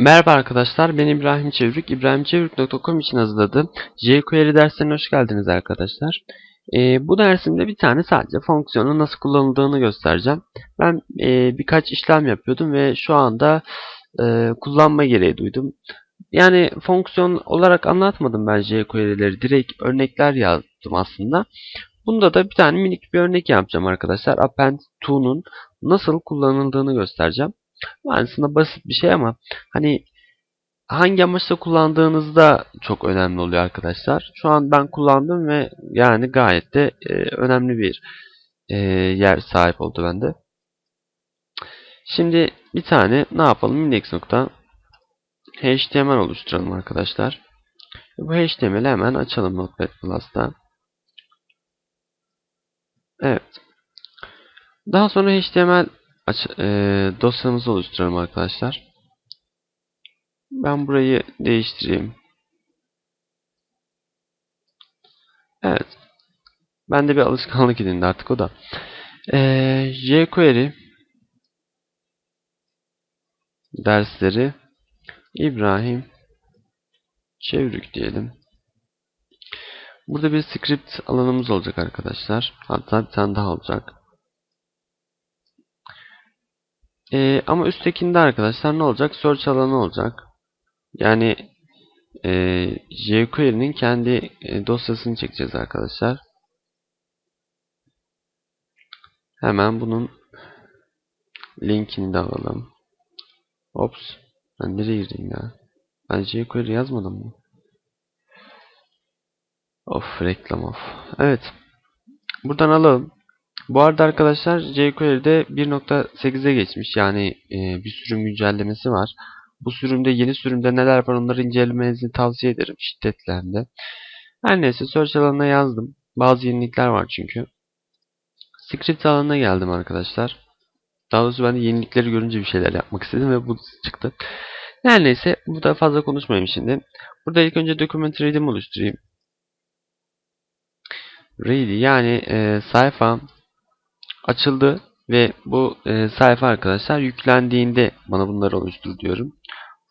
Merhaba arkadaşlar, ben İbrahim Çevrük. İbrahimçevrük.com için hazırladığım jQuery derslerine hoş geldiniz arkadaşlar. Ee, bu dersimde bir tane sadece fonksiyonun nasıl kullanıldığını göstereceğim. Ben e, birkaç işlem yapıyordum ve şu anda e, kullanma gereği duydum. Yani fonksiyon olarak anlatmadım ben jQuery'leri. Direkt örnekler yazdım aslında. Bunda da bir tane minik bir örnek yapacağım arkadaşlar. Append to'nun nasıl kullanıldığını göstereceğim. Aslında basit bir şey ama hani hangi amaçla kullandığınızda çok önemli oluyor arkadaşlar. Şu an ben kullandım ve yani gayet de e, önemli bir e, yer sahip oldu bende. Şimdi bir tane ne yapalım? Index nokta HTML oluşturalım arkadaşlar. Bu HTML'i hemen açalım Notepad Plus'ta. Evet. Daha sonra HTML aç, e, dosyamızı oluşturalım arkadaşlar. Ben burayı değiştireyim. Evet. Ben de bir alışkanlık edindi artık o da. E, jQuery dersleri İbrahim Çevrük diyelim. Burada bir script alanımız olacak arkadaşlar. Hatta bir tane daha olacak. Ee, ama üsttekinde arkadaşlar ne olacak? Search alanı olacak. Yani e, jQuery'nin kendi e, dosyasını çekeceğiz arkadaşlar. Hemen bunun linkini de alalım. Ops. Ben nereye girdim ya? Ben jQuery yazmadım mı? Of reklam of. Evet. Buradan alalım. Bu arada arkadaşlar jQuery'de 1.8'e geçmiş. Yani e, bir sürüm güncellemesi var. Bu sürümde yeni sürümde neler var onları incelemenizi tavsiye ederim şiddetle. Her neyse search alanına yazdım. Bazı yenilikler var çünkü. Script alanına geldim arkadaşlar. Daha doğrusu ben de yenilikleri görünce bir şeyler yapmak istedim ve bu çıktı. Her neyse burada fazla konuşmayayım şimdi. Burada ilk önce document read'imi oluşturayım. Ready yani e, sayfa açıldı ve bu e, sayfa arkadaşlar yüklendiğinde bana bunları oluştur diyorum.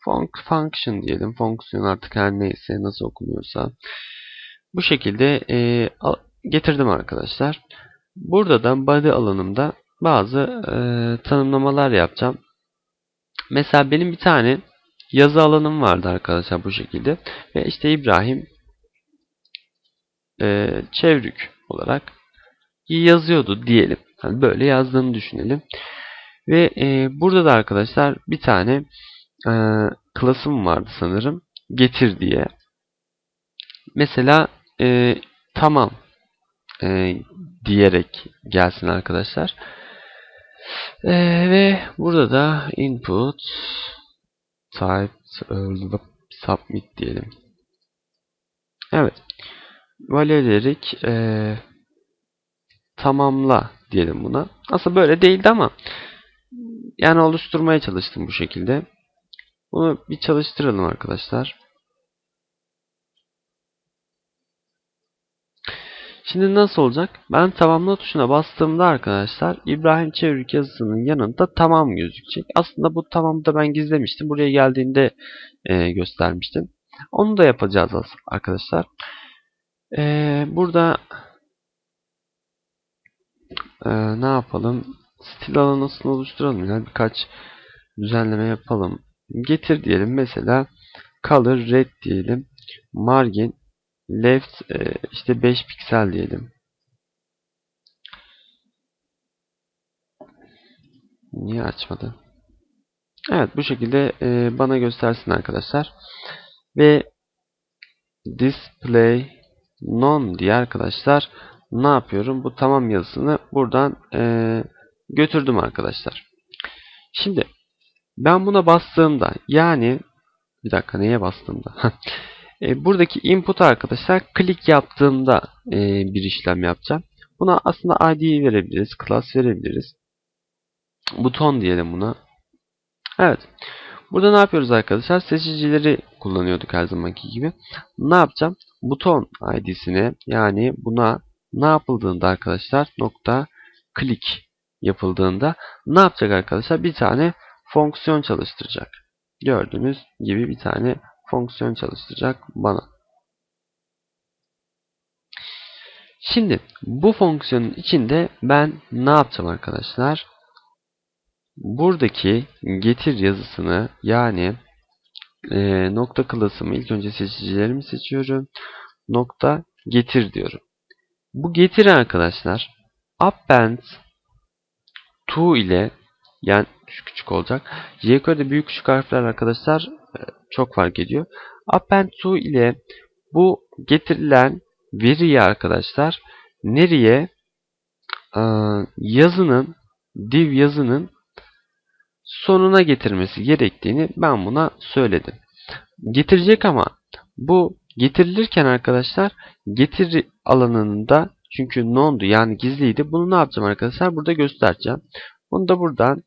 Func function diyelim. Fonksiyon artık her neyse nasıl okunuyorsa. Bu şekilde e, getirdim arkadaşlar. Burada da body alanımda bazı e, tanımlamalar yapacağım. Mesela benim bir tane yazı alanım vardı arkadaşlar bu şekilde. Ve işte İbrahim e, Çevrük olarak yazıyordu diyelim. Yani böyle yazdığını düşünelim. Ve e, burada da arkadaşlar bir tane e, klasım vardı sanırım. Getir diye. Mesela e, tamam e, diyerek gelsin arkadaşlar. E, ve burada da input type submit diyelim. Evet. Validerik e, tamamla diyelim buna. Aslında böyle değildi ama yani oluşturmaya çalıştım bu şekilde. Bunu bir çalıştıralım arkadaşlar. Şimdi nasıl olacak? Ben tamamla tuşuna bastığımda arkadaşlar İbrahim Çevrik yazısının yanında tamam gözükecek. Aslında bu tamamı da ben gizlemiştim. Buraya geldiğinde e, göstermiştim. Onu da yapacağız arkadaşlar. E, burada e, ne yapalım? Stil alanısını oluşturalım. Yani birkaç düzenleme yapalım. Getir diyelim. Mesela color red diyelim. Margin left e, işte 5 piksel diyelim. Niye açmadı? Evet bu şekilde e, bana göstersin arkadaşlar. Ve display none diye arkadaşlar ne yapıyorum? Bu tamam yazısını buradan e, götürdüm arkadaşlar. Şimdi ben buna bastığımda yani bir dakika neye bastığımda e, buradaki input arkadaşlar klik yaptığımda e, bir işlem yapacağım. Buna aslında ID verebiliriz. Class verebiliriz. Buton diyelim buna. Evet. Burada ne yapıyoruz arkadaşlar? Seçicileri kullanıyorduk her zamanki gibi. Ne yapacağım? Buton ID'sine yani buna ne yapıldığında arkadaşlar nokta klik yapıldığında ne yapacak arkadaşlar? Bir tane fonksiyon çalıştıracak. gördüğünüz gibi bir tane fonksiyon çalıştıracak bana. Şimdi bu fonksiyonun içinde ben ne yapacağım arkadaşlar? Buradaki getir yazısını yani e, nokta klasımı ilk önce seçicilerimi seçiyorum. Nokta getir diyorum. Bu getir arkadaşlar append to ile yani şu küçük olacak. jQuery'de büyük küçük harfler arkadaşlar e, çok fark ediyor. Append to ile bu getirilen veriyi arkadaşlar nereye e, yazının div yazının sonuna getirmesi gerektiğini ben buna söyledim. Getirecek ama bu getirilirken arkadaşlar getir alanında çünkü non'du yani gizliydi. Bunu ne yapacağım arkadaşlar? Burada göstereceğim. Bunu da buradan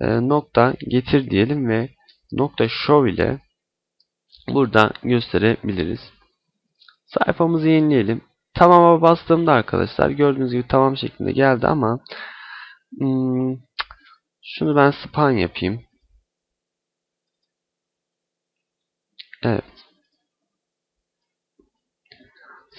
e, nokta getir diyelim ve nokta show ile burada gösterebiliriz. Sayfamızı yenileyelim. Tamama bastığımda arkadaşlar gördüğünüz gibi tamam şeklinde geldi ama hmm, şunu ben span yapayım. Evet.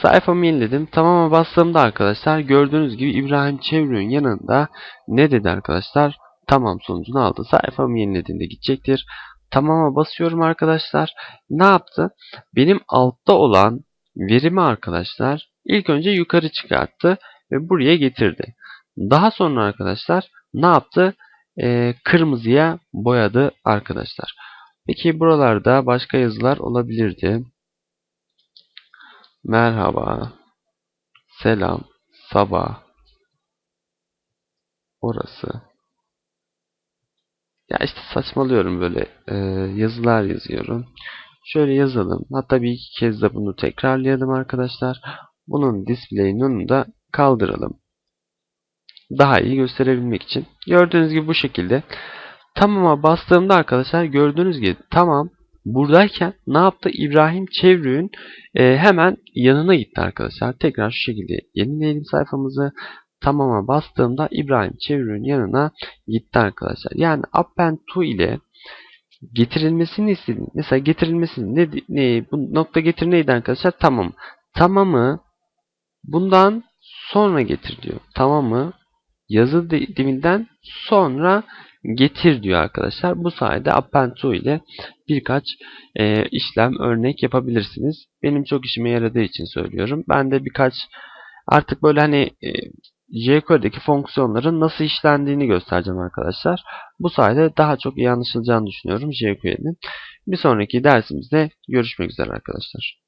Sayfamı yeniledim. Tamama bastığımda arkadaşlar gördüğünüz gibi İbrahim Çevrik'in yanında ne dedi arkadaşlar? Tamam sonucunu aldı. Sayfamı yenilediğinde gidecektir. Tamama basıyorum arkadaşlar. Ne yaptı? Benim altta olan verimi arkadaşlar ilk önce yukarı çıkarttı ve buraya getirdi. Daha sonra arkadaşlar ne yaptı? Ee, kırmızıya boyadı arkadaşlar. Peki buralarda başka yazılar olabilirdi. Merhaba. Selam. Sabah. Orası. Ya işte saçmalıyorum böyle e, yazılar yazıyorum. Şöyle yazalım. Hatta bir iki kez de bunu tekrarlayalım arkadaşlar. Bunun display none'unu da kaldıralım. Daha iyi gösterebilmek için. Gördüğünüz gibi bu şekilde. Tamam'a bastığımda arkadaşlar gördüğünüz gibi tamam buradayken ne yaptı? İbrahim Çevrik'in e, hemen yanına gitti arkadaşlar. Tekrar şu şekilde yenileyelim sayfamızı. Tamama bastığımda İbrahim Çevrik'in yanına gitti arkadaşlar. Yani append to ile getirilmesini istedim. Mesela getirilmesini ne, ne bu nokta getir neydi arkadaşlar? Tamam. Tamamı bundan sonra getir diyor. Tamamı yazı dilinden sonra getir diyor arkadaşlar. Bu sayede append to ile birkaç e, işlem örnek yapabilirsiniz. Benim çok işime yaradığı için söylüyorum. Ben de birkaç artık böyle hani e, jQuery'deki fonksiyonların nasıl işlendiğini göstereceğim arkadaşlar. Bu sayede daha çok iyi anlaşılacağını düşünüyorum jQuery'nin. Bir sonraki dersimizde görüşmek üzere arkadaşlar.